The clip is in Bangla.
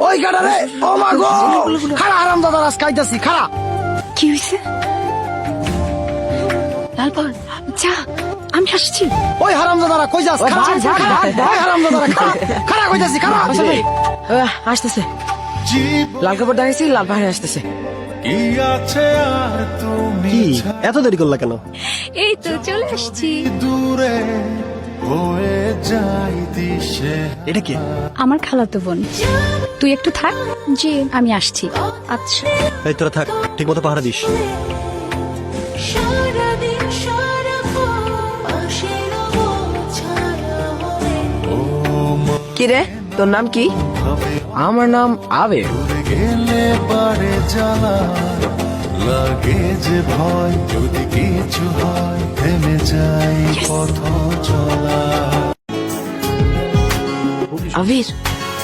ওই গাড়া রে ও মা গো! খাড়া আরাম দাদা রাস খাইতাছি খাড়া! কি হয়েছে লালপল যা আমি আসছি। ওই হারাম দাদারা কই যাস। ওই হারাম দাদারা খাড়া খাড়া কইতাছি খাড়া! আসতেছে। লাল কাপড় দেখাইছি লাল পাহাড়ে আসতেছে। কি আছে আর তুমি কি? এত দেরি করলা কেন? এই তো চলে আসছি। দূরে। এটা কি? আমার খালাতো বোন। তুই একটু থাক জি আমি আসছি। আচ্ছা। এই তোরা থাক ঠিক মতো পাহারা দিস। কি রে? তোর নাম কি? আমার নাম আবে গেলে পারে জ্বালা লাগে যে ভয় যদি কিছু হয় থেমে যাই পথ চলা। Aviso.